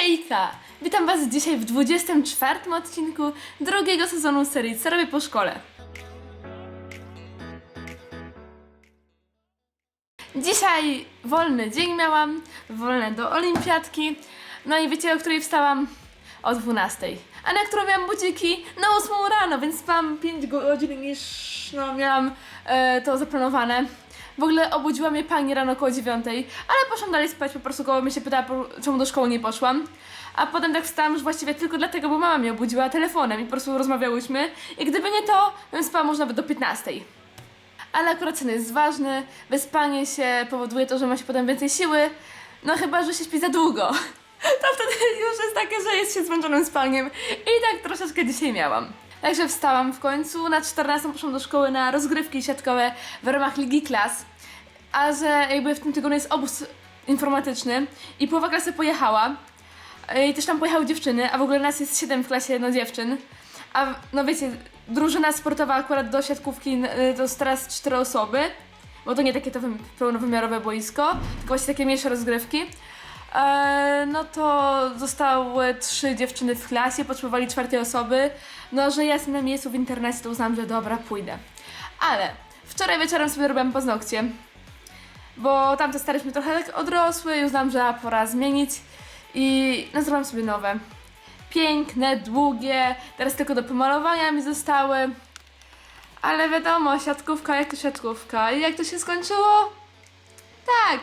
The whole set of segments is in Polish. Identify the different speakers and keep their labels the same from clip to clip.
Speaker 1: Hejka! Witam Was dzisiaj w 24 odcinku drugiego sezonu serii Co robię po szkole. Dzisiaj wolny dzień miałam, wolne do olimpiadki. No i wiecie, o której wstałam? O 12. A na którą miałam budziki? Na 8 rano, więc spałam 5 godzin niż no, miałam e, to zaplanowane. W ogóle obudziła mnie pani rano około 9, ale poszłam dalej spać, po prostu koło mnie się pytała, czemu do szkoły nie poszłam. A potem tak wstałam już właściwie tylko dlatego, bo mama mnie obudziła telefonem i po prostu rozmawiałyśmy. I gdyby nie to, bym spała może nawet do 15. Ale akurat sen jest ważny, wyspanie się powoduje to, że ma się potem więcej siły, no chyba, że się śpi za długo. To wtedy już jest takie, że jest się zmęczonym spaniem i tak troszeczkę dzisiaj miałam. Także wstałam w końcu, na 14 poszłam do szkoły na rozgrywki siatkowe w ramach Ligi Klas, a że jakby w tym tygodniu jest obóz informatyczny i połowa klasy pojechała, i też tam pojechały dziewczyny, a w ogóle nas jest 7 w klasie, no dziewczyn. A no wiecie, drużyna sportowa akurat do siatkówki y, to jest teraz 4 osoby, bo to nie takie to wym- pełnowymiarowe boisko, tylko właśnie takie mniejsze rozgrywki. E, no to zostały trzy dziewczyny w klasie, potrzebowali czwartej osoby. No, że ja jestem na miejscu w internecie, to uznałam, że dobra, pójdę. Ale wczoraj wieczorem sobie robiłam paznokcie, bo tamte staryśmy trochę tak odrosły i uznałam, że pora zmienić i zrobiłam sobie nowe. Piękne, długie, teraz tylko do pomalowania mi zostały. Ale wiadomo, siatkówka jak to siatkówka. I jak to się skończyło? Tak,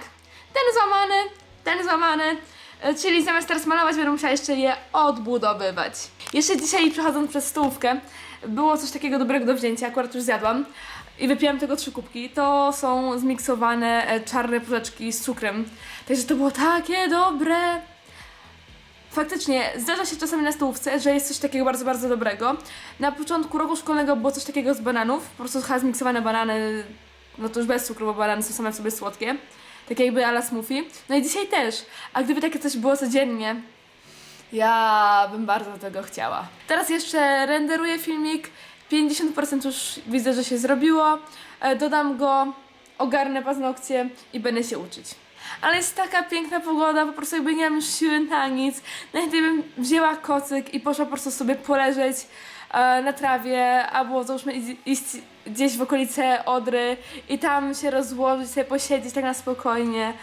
Speaker 1: ten złamany, ten złamany. E, Czyli zamiast teraz malować, będę musiała jeszcze je odbudowywać. Jeszcze dzisiaj przechodząc przez stołówkę, było coś takiego dobrego do wzięcia, akurat już zjadłam. I wypiłam tego trzy kubki. To są zmiksowane e, czarne puszeczki z cukrem. Także to było takie dobre. Faktycznie, zdarza się czasami na stołówce, że jest coś takiego bardzo, bardzo dobrego. Na początku roku szkolnego było coś takiego z bananów, po prostu chyba zmiksowane banany, no to już bez cukru, bo banany są same w sobie słodkie. Takie jakby ala smoothie. No i dzisiaj też. A gdyby takie coś było codziennie, ja bym bardzo tego chciała. Teraz jeszcze renderuję filmik. 50% już widzę, że się zrobiło. E, Dodam go, ogarnę paznokcie i będę się uczyć. Ale jest taka piękna pogoda, po prostu jakby nie mam już siły na nic. Najchętniej bym wzięła kocyk i poszła po prostu sobie poleżeć e, na trawie, albo załóżmy iść, gdzieś w okolice Odry i tam się rozłożyć, sobie posiedzieć tak na spokojnie.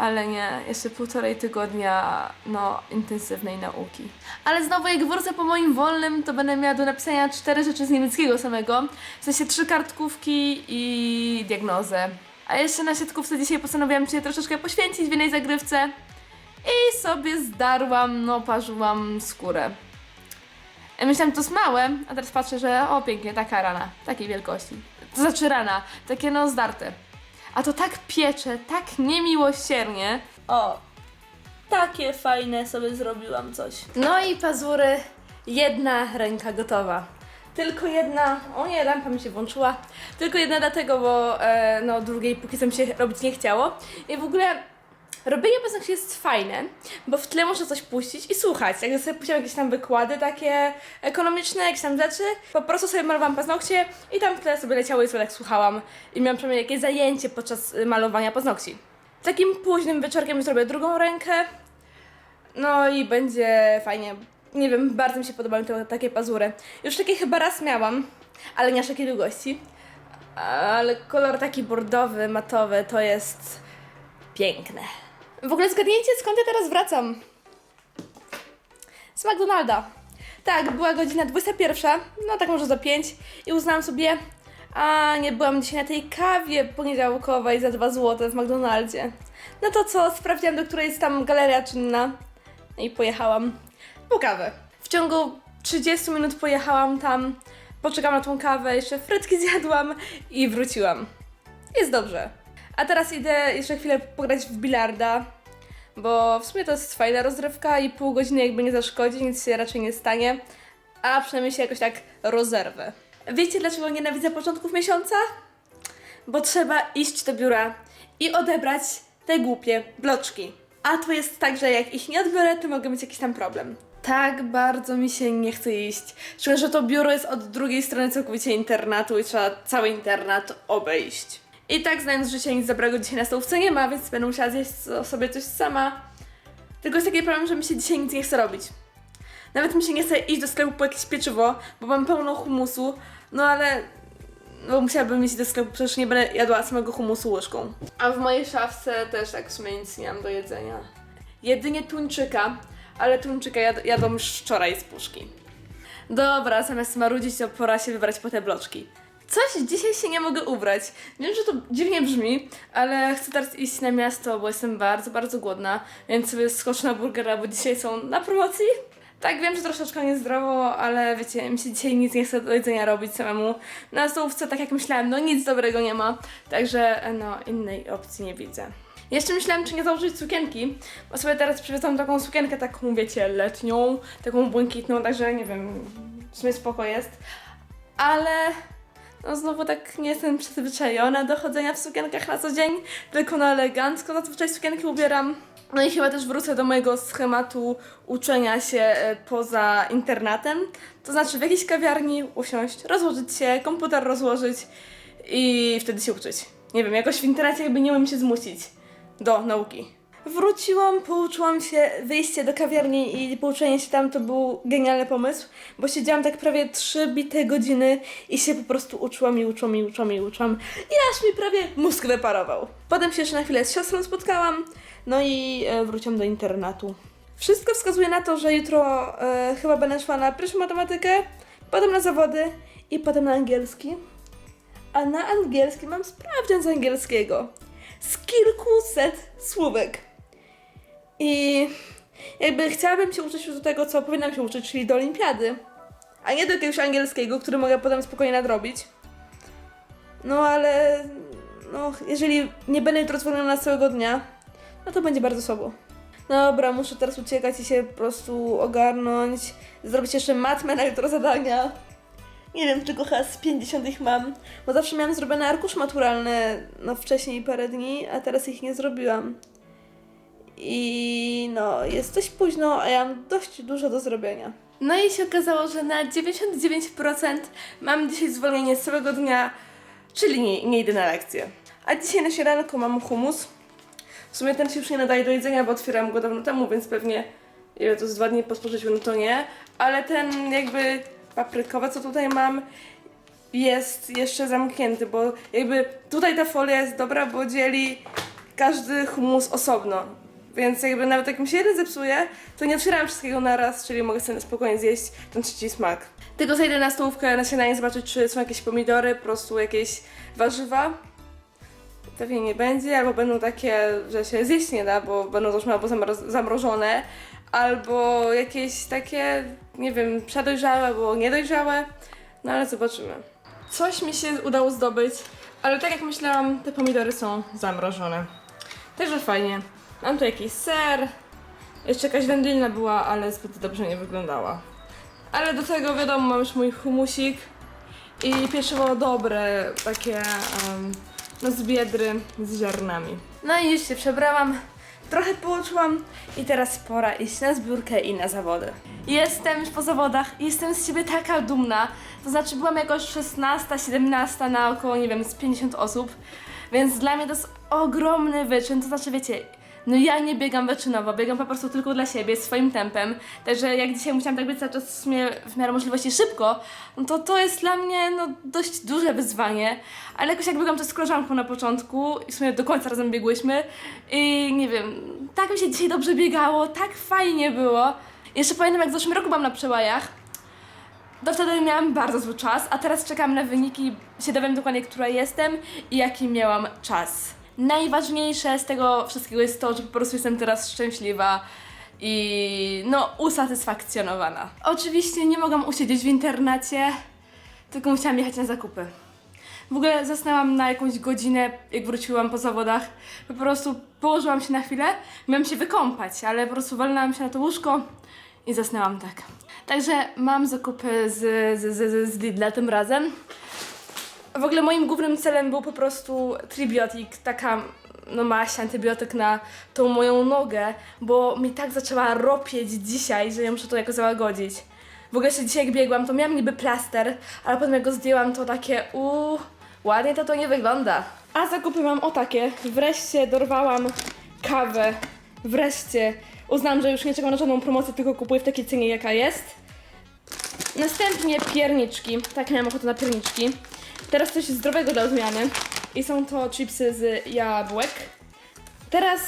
Speaker 1: Ale nie, jeszcze półtorej tygodnia, no, intensywnej nauki. Ale znowu, jak wrócę po moim wolnym, to będę miała do napisania cztery rzeczy z niemieckiego samego. W sensie trzy kartkówki i diagnozę. A jeszcze na siatkówce dzisiaj postanowiłam się troszeczkę poświęcić w jednej zagrywce i sobie zdarłam, no, parzyłam skórę. Ja Myślałam, to jest małe, a teraz patrzę, że o pięknie, taka rana, takiej wielkości. To znaczy rana, takie no zdarte. A to tak piecze, tak niemiłosiernie. O, takie fajne sobie zrobiłam coś. No i pazury, jedna ręka gotowa. Tylko jedna, o nie, lampa mi się włączyła. Tylko jedna dlatego, bo e, no drugiej póki co mi się robić nie chciało. I w ogóle robienie paznokci jest fajne, bo w tle można coś puścić i słuchać. Jak sobie puściłam jakieś tam wykłady takie ekonomiczne, jakieś tam rzeczy, po prostu sobie malowałam paznokcie i tam w tle sobie leciało i sobie tak słuchałam. I miałam przynajmniej jakieś zajęcie podczas y, malowania paznokci. Takim późnym wieczorkiem zrobię drugą rękę, no i będzie fajnie. Nie wiem, bardzo mi się podobają te takie pazury. Już takie chyba raz miałam, ale nie aż takiej długości. Ale kolor taki bordowy, matowy to jest piękne. W ogóle zgadnijcie, skąd ja teraz wracam? Z McDonalda. Tak, była godzina 21, no tak może za 5 i uznałam sobie, a nie byłam dzisiaj na tej kawie poniedziałkowej za 2 zł w McDonaldzie. No to co, sprawdziłam, do której jest tam galeria czynna i pojechałam po kawę. W ciągu 30 minut pojechałam tam, poczekałam na tą kawę, jeszcze frytki zjadłam i wróciłam. Jest dobrze. A teraz idę jeszcze chwilę pograć w bilarda, bo w sumie to jest fajna rozrywka i pół godziny jakby nie zaszkodzi, nic się raczej nie stanie, a przynajmniej się jakoś tak rozerwę. Wiecie dlaczego nienawidzę początków miesiąca? Bo trzeba iść do biura i odebrać te głupie bloczki. A to jest tak, że jak ich nie odbiorę, to mogę mieć jakiś tam problem. Tak bardzo mi się nie chce iść. Szczególnie, że to biuro jest od drugiej strony całkowicie internatu i trzeba cały internat obejść. I tak znając życie nic dobrego dzisiaj na stołówce nie ma, więc będę musiała zjeść so- sobie coś sama. Tylko jest taki problem, że mi się dzisiaj nic nie chce robić. Nawet mi się nie chce iść do sklepu po jakieś pieczywo, bo mam pełno humusu, no ale no musiałabym iść do sklepu, przecież nie będę jadła samego humusu łyżką. A w mojej szafce też tak w sumie nic nie mam do jedzenia. Jedynie tuńczyka, ale tuńczyka jad już wczoraj z puszki. Dobra, zamiast marudzić, to pora się wybrać po te bloczki. Coś dzisiaj się nie mogę ubrać. Wiem, że to dziwnie brzmi, ale chcę teraz iść na miasto, bo jestem bardzo, bardzo głodna, więc sobie skoczę na burgera, bo dzisiaj są na promocji. Tak, wiem, że troszeczkę niezdrowo, ale wiecie, mi się dzisiaj nic nie chce do jedzenia robić samemu. Na stołówce, tak jak myślałam, no nic dobrego nie ma, także no innej opcji nie widzę. Jeszcze myślałam, czy nie założyć sukienki, bo sobie teraz przywiozłam taką sukienkę, taką wiecie, letnią, taką błękitną, także nie wiem, w sumie spoko jest, ale no znowu tak nie jestem przyzwyczajona do chodzenia w sukienkach na co dzień, tylko na elegancko zazwyczaj sukienki ubieram. No i chyba też wrócę do mojego schematu uczenia się e, poza internatem, to znaczy w jakiejś kawiarni usiąść, rozłożyć się, komputer rozłożyć i wtedy się uczyć. Nie wiem, jakoś w internacie jakby nie umiem się zmusić do nauki. Wróciłam, pouczyłam się, wyjście do kawiarni i pouczenie się tam to był genialny pomysł, bo siedziałam tak prawie trzy bite godziny i się po prostu uczyłam i uczyłam i uczyłam i uczyłam i aż mi prawie mózg wyparował. Potem się jeszcze na chwilę z siostrą spotkałam, no i e, wróciłam do internatu. Wszystko wskazuje na to, że jutro e, chyba będę szła na pierwszą matematykę, potem na zawody i potem na angielski. A na angielski mam sprawdzian z angielskiego. Z kilkuset słówek. I jakby chciałabym się uczyć do tego, co powinnam się uczyć, czyli do olimpiady. A nie do jakiegoś angielskiego, który mogę potem spokojnie nadrobić. No ale no, jeżeli nie będę jutro zwolniona całego dnia, no to będzie bardzo słabo. Dobra, muszę teraz uciekać i się po prostu ogarnąć. Zrobić jeszcze matmę na jutro zadania. Nie wiem, tylko chyba z 50 ich mam, bo zawsze miałam zrobione arkusz maturalny, no wcześniej parę dni, a teraz ich nie zrobiłam. I no, jest dość późno, a ja mam dość dużo do zrobienia. No i się okazało, że na 99% mam dzisiaj zwolnienie z całego dnia, czyli nie, nie idę na lekcję. A dzisiaj na śniadanku mam humus. W sumie ten się już nie nadaje do jedzenia, bo otwierałam go dawno temu, więc pewnie ile to z dwa dni po spożyciu, no to nie. Ale ten jakby paprykowy, co tutaj mam, jest jeszcze zamknięty, bo jakby tutaj ta folia jest dobra, bo dzieli każdy humus osobno. Więc jakby nawet jak mi się jeden zepsuje, to nie otwieram wszystkiego naraz, czyli mogę sobie spokojnie zjeść ten trzeci smak. Tylko zejdę na stołówkę na śniadanie zobaczyć, czy są jakieś pomidory, po prostu jakieś warzywa. Pewnie nie będzie, albo będą takie, że się zjeść nie da, bo będą załóżmy albo zamrożone, albo jakieś takie, nie wiem, przedojrzałe albo niedojrzałe. No ale zobaczymy. Coś mi się udało zdobyć, ale tak jak myślałam, te pomidory są zamrożone. Także fajnie. Mam tu jakiś ser, jeszcze jakaś wędlina była, ale zbyt dobrze nie wyglądała. Ale do tego wiadomo, mam już mój humusik i pieczywo dobre, takie em, no z biedry z ziarnami. No i już się przebrałam, trochę pouczyłam i teraz pora iść na zbiórkę i na zawody. Jestem już po zawodach i jestem z siebie taka dumna. To znaczy byłam jakoś 16, 17 na około, nie wiem, z 50 osób, więc dla mnie to jest ogromny wyczyn. To znaczy, wiecie, no ja nie biegam wyczynowo, biegam po prostu tylko dla siebie, swoim tempem. Także jak dzisiaj musiałam tak być cały czas w miarę możliwości szybko, no to to jest dla mnie no dość duże wyzwanie. Ale jakoś jak biegam to z koleżanką na początku i w sumie do końca razem biegłyśmy i nie wiem, tak mi się dzisiaj dobrze biegało, tak fajnie było. Jeszcze pamiętam jak w zeszłym roku byłam na przełajach, to wtedy miałam bardzo zły czas, a teraz czekam na wyniki, się dowiem dokładnie, która jestem i jaki miałam czas. Najważniejsze z tego wszystkiego jest to, że po prostu jestem teraz szczęśliwa i no usatysfakcjonowana. Oczywiście nie mogłam usiedzieć w internacie, tylko musiałam jechać na zakupy. W ogóle zasnęłam na jakąś godzinę, jak wróciłam po zawodach. Po prostu położyłam się na chwilę, miałam się wykąpać, ale po prostu walnęłam się na to łóżko i zasnęłam tak. Także mam zakupy z, z, z, z Lidla tym razem. W ogóle moim głównym celem był po prostu tribiotik, taka no maść, antybiotyk na tą moją nogę, bo mi tak zaczęła ropieć dzisiaj, że ja muszę to jakoś załagodzić. W ogóle jeszcze dzisiaj jak biegłam, to miałam niby plaster, ale potem jak go zdjęłam, to takie uuu, ładnie to to nie wygląda. A zakupy mam o takie. Wreszcie dorwałam kawę. Wreszcie uznałam, że już nie czekam na żadną promocję, tylko kupuję w takiej cenie, jaka jest. Następnie pierniczki. Tak, miałam ochotę na pierniczki. Teraz coś zdrowego dla odmiany. I są to chipsy z jabłek. Teraz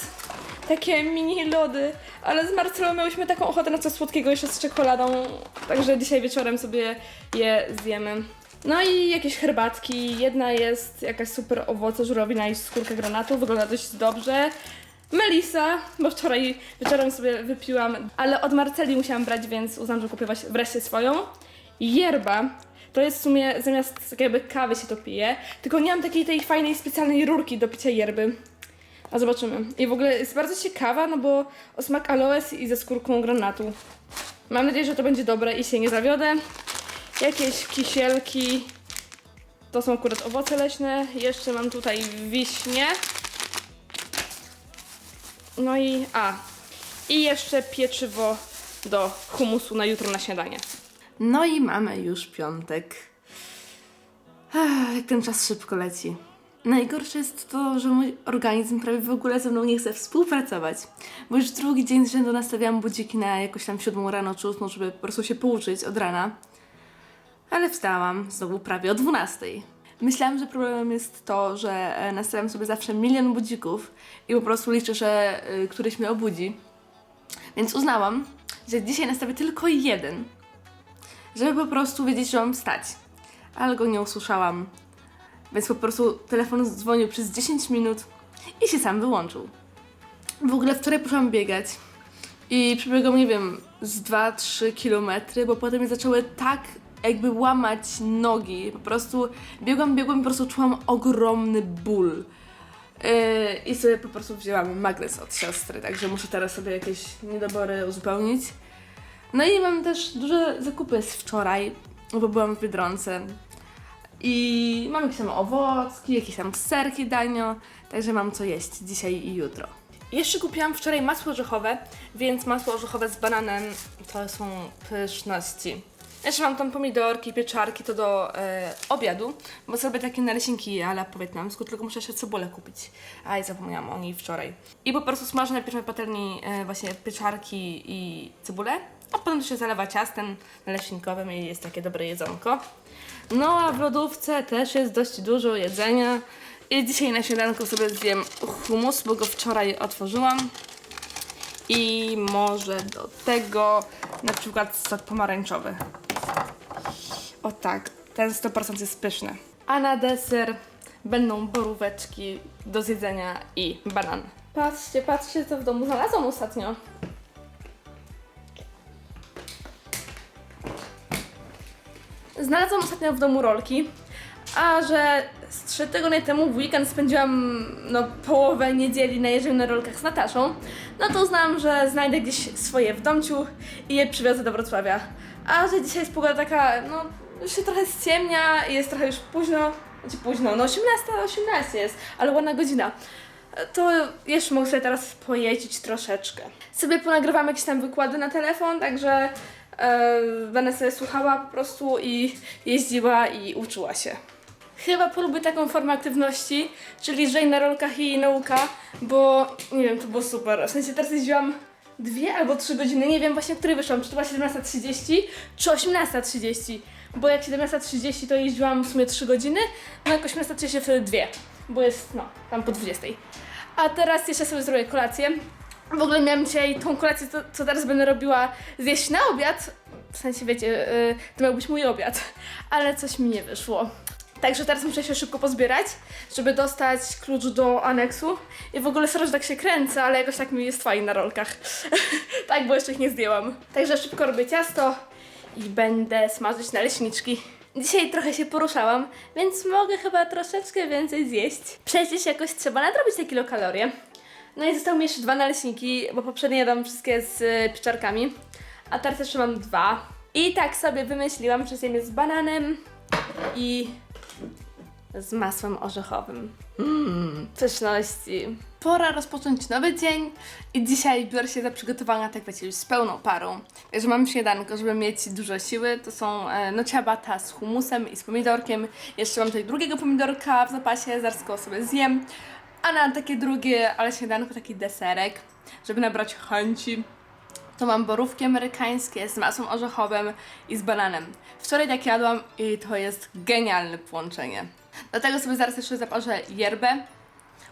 Speaker 1: takie mini lody, ale z Marcelą miałyśmy taką ochotę na coś słodkiego jeszcze z czekoladą, także dzisiaj wieczorem sobie je zjemy. No i jakieś herbatki. Jedna jest jakaś super owoce żurawina i skórka granatu, wygląda dość dobrze. Melisa, bo wczoraj wieczorem sobie wypiłam, ale od Marceli musiałam brać, więc uznam, że kupię wreszcie swoją. Yerba, to jest w sumie zamiast tak jakby kawy się to pije, tylko nie mam takiej tej fajnej specjalnej rurki do picia yerby. A zobaczymy. I w ogóle jest bardzo ciekawa, no bo o smak aloes i ze skórką granatu. Mam nadzieję, że to będzie dobre i się nie zawiodę. Jakieś kisielki. To są akurat owoce leśne. Jeszcze mam tutaj wiśnie. No i a. I jeszcze pieczywo do humusu na jutro na śniadanie. No i mamy już piątek. Jak ten czas szybko leci. Najgorsze jest to, że mój organizm prawie w ogóle ze mną nie chce współpracować. Bo już drugi dzień z rzędu nastawiałam budziki na jakoś tam siódmą rano czy ósmą, żeby po prostu się pouczyć od rana. Ale wstałam znowu prawie o 12. Myślałam, że problemem jest to, że e, nastawiam sobie zawsze milion budzików i po prostu liczę, że y, któryś mnie obudzi. Więc uznałam, że dzisiaj nastawię tylko jeden, żeby po prostu wiedzieć, że mam wstać. Ale go nie usłyszałam, więc po prostu telefon dzwonił przez 10 minut i się sam wyłączył. W ogóle wczoraj poszłam biegać i przebiegłam, nie wiem, z 2-3 kilometry, bo potem mnie zaczęły tak jakby łamać nogi. Po prostu biegłam, biegłam i po prostu czułam ogromny ból. Yy, I sobie po prostu wzięłam magnes od siostry, także muszę teraz sobie jakieś niedobory uzupełnić. No i mam też duże zakupy z wczoraj, bo byłam w Biedronce. I mam jakieś tam owocki, jakieś tam serki danio, także mam co jeść dzisiaj i jutro. Jeszcze kupiłam wczoraj masło orzechowe, więc masło orzechowe z bananem to są pyszności. Jeszcze mam tam pomidorki, pieczarki, to do e, obiadu, bo zrobię takie naleśniki ale po wietnamsku, tylko muszę jeszcze cebulę kupić. A i zapomniałam o niej wczoraj. I po prostu smażę najpierw na patelni e, właśnie pieczarki i cebulę, a potem to się zalewa ciastem naleśnikowym i jest takie dobre jedzonko. No a w lodówce też jest dość dużo jedzenia. I dzisiaj na śniadanku sobie zjem hummus, bo go wczoraj otworzyłam. I może do tego na przykład sok pomarańczowy. O tak, ten 100% jest pyszny. A na deser będą boróweczki do zjedzenia i banan. Patrzcie, patrzcie co w domu znalazłam ostatnio. Znalazłam ostatnio w domu rolki, a że z trzy tygodnie temu w weekend spędziłam no, połowę niedzieli na jeżdżeniu na rolkach z Nataszą, no to uznałam, że znajdę gdzieś swoje w domciu i je przywiozę do Wrocławia. A że dzisiaj jest pogoda taka, no już się trochę ściemnia i jest trochę już późno, znaczy późno, no 18, 18 jest, ale ładna godzina. To jeszcze mogę sobie teraz pojeździć troszeczkę. Sobie ponagrywam jakieś tam wykłady na telefon, także będę sobie słuchała po prostu i jeździła i uczyła się. Chyba polubię taką formę aktywności, czyli żej na rolkach i nauka, bo nie wiem, to było super. W sensie teraz jeździłam dwie albo trzy godziny, nie wiem właśnie, której wyszłam, czy to była 17.30, czy 18.30. Bo jak 17.30 to jeździłam w sumie 3 godziny, no jak 18.30 wtedy dwie, bo jest no, tam po 20. A teraz jeszcze sobie zrobię kolację. W ogóle miałam dzisiaj tą kolację, co, co teraz będę robiła, zjeść na obiad. W sensie, wiecie, yy, to miał być mój obiad, ale coś mi nie wyszło. Także teraz muszę się szybko pozbierać, żeby dostać klucz do aneksu. I w ogóle sorry, że tak się kręcę, ale jakoś tak mi jest fajnie na rolkach. tak, bo jeszcze ich nie zdjęłam. Także szybko robię ciasto i będę smażyć naleśniczki. Dzisiaj trochę się poruszałam, więc mogę chyba troszeczkę więcej zjeść. Przecież jakoś trzeba nadrobić te kilokalorie. No i zostały mi jeszcze dwa naleśniki, bo poprzednio jadłam wszystkie z y, pieczarkami, a teraz jeszcze mam dwa. I tak sobie wymyśliłam, że zjem je z bananem i z masłem orzechowym. Mmm, pyszności. Pora rozpocząć nowy dzień i dzisiaj biorę się za przygotowania, tak wiecie, już z pełną parą. Także mam śniadanko, żeby mieć dużo siły. To są e, no ciabata z humusem i z pomidorkiem. Jeszcze mam tutaj drugiego pomidorka w zapasie, zaraz go sobie zjem. A na takie drugie, ale śniadanko, taki deserek. żeby nabrać chęci, to mam borówki amerykańskie z masłem orzechowym i z bananem. Wczoraj tak jadłam i to jest genialne połączenie. Dlatego sobie zaraz jeszcze zaparzę yerbę,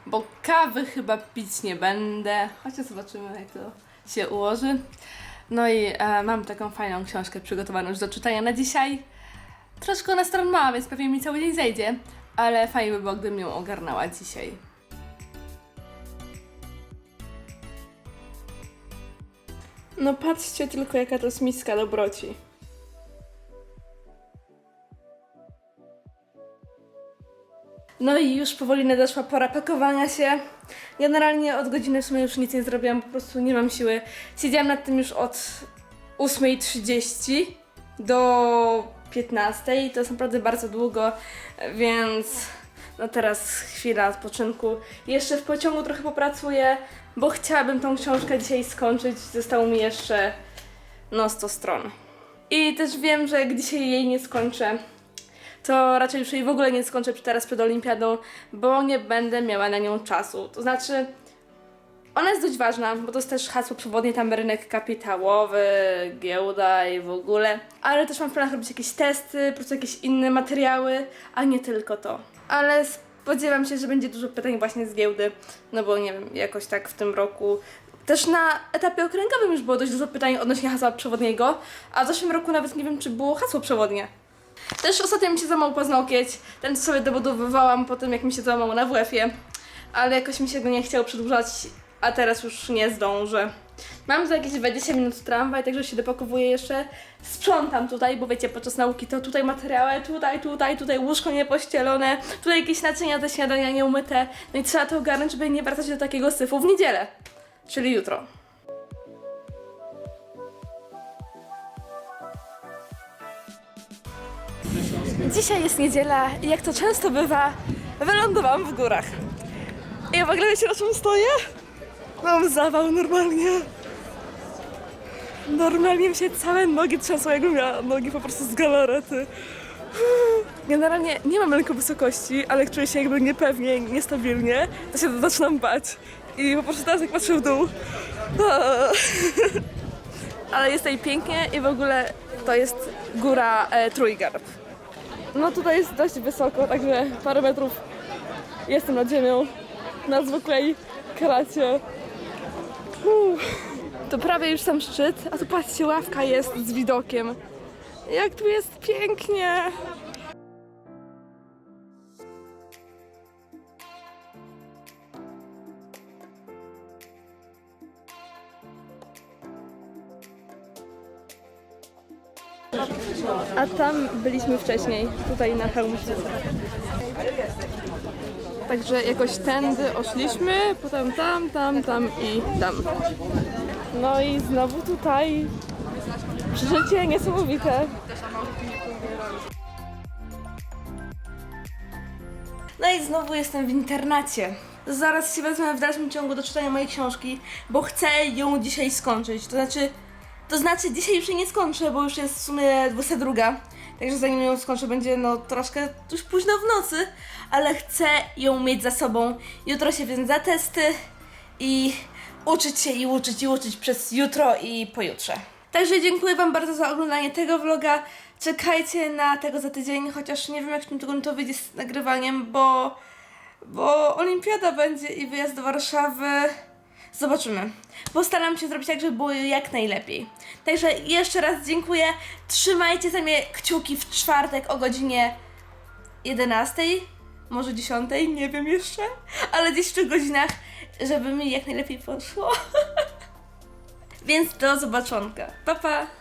Speaker 1: bo kawy chyba pić nie będę, chociaż zobaczymy jak to się ułoży. No i e, mam taką fajną książkę przygotowaną już do czytania na dzisiaj. Troszkę ona stron mała, więc pewnie mi cały dzień zejdzie, ale fajnie by było, gdybym ją ogarnęła dzisiaj. No patrzcie tylko, jaka to jest miska dobroci. No i już powoli nadeszła pora pakowania się. Generalnie od godziny w sumie już nic nie zrobiłam, po prostu nie mam siły. Siedziałam nad tym już od 8.30 do 15.00 to jest naprawdę bardzo długo, więc no teraz chwila odpoczynku. Jeszcze w pociągu trochę popracuję, bo chciałabym tą książkę dzisiaj skończyć. Zostało mi jeszcze no 100 stron. I też wiem, że jak dzisiaj jej nie skończę, to raczej już jej w ogóle nie skończę teraz przed olimpiadą, bo nie będę miała na nią czasu. To znaczy, ona jest dość ważna, bo to jest też hasło przewodnie, tam rynek kapitałowy, giełda i w ogóle. Ale też mam w planach robić jakieś testy, po prostu jakieś inne materiały, a nie tylko to. Ale spodziewam się, że będzie dużo pytań właśnie z giełdy, no bo nie wiem, jakoś tak w tym roku. Też na etapie okręgowym już było dość dużo pytań odnośnie hasła przewodniego, a w zeszłym roku nawet nie wiem, czy było hasło przewodnie. Też ostatnio mi się złamał paznokieć, ten sobie dobudowywałam po tym, jak mi się złamał na WF-ie, ale jakoś mi się go nie chciało przedłużać, a teraz już nie zdążę. Mam za jakieś 20 minut tramwaj, także się dopakowuję jeszcze. Sprzątam tutaj, bo wiecie, podczas nauki to tutaj materiały, tutaj, tutaj, tutaj łóżko niepościelone, tutaj jakieś naczynia do śniadania nieumyte. No i trzeba to ogarnąć, żeby nie wracać do takiego syfu w niedzielę, czyli jutro. Dzisiaj jest niedziela i jak to często bywa, wylądowałam w górach. I w ogóle wiecie czym stoję? Mam zawał normalnie. Normalnie mi się całe nogi trzęsą, jakbym miała nogi po prostu z galarety. Generalnie nie mam lęku wysokości, ale czuję się jakby niepewnie, niestabilnie, to się zaczynam bać. I po prostu teraz jak patrzę w dół, ale jest tutaj pięknie i w ogóle to jest góra e, Trójgarb. No tutaj jest dość wysoko, także parę metrów jestem nad ziemią, na zwykłej kracie. To prawie już sam szczyt, a tu patrzcie, ławka jest z widokiem. Jak tu jest pięknie! A tam byliśmy wcześniej, tutaj na Chełmcie. Także jakoś tędy oszliśmy, potem tam, tam, tam i tam. No i znowu tutaj. Przeżycie niesamowite. No i znowu jestem w internacie. Zaraz się wezmę w dalszym ciągu do czytania mojej książki, bo chcę ją dzisiaj skończyć. To znaczy, to znaczy dzisiaj już jej nie skończę, bo już jest w sumie 22. Także zanim ją skończę będzie no troszkę już późno w nocy, ale chcę ją mieć za sobą. Jutro się więc za testy i uczyć się i uczyć i uczyć przez jutro i pojutrze. Także dziękuję Wam bardzo za oglądanie tego vloga. Czekajcie na tego za tydzień, chociaż nie wiem jak w tym tygodniu to wyjdzie z nagrywaniem, bo, bo olimpiada będzie i wyjazd do Warszawy. Zobaczymy. Postaram się zrobić tak, żeby było jak najlepiej. Także jeszcze raz dziękuję. Trzymajcie za mnie kciuki w czwartek o godzinie 11, może 10, nie wiem jeszcze, ale gdzieś w tych godzinach, żeby mi jak najlepiej poszło. Więc do zobaczonka. Pa pa!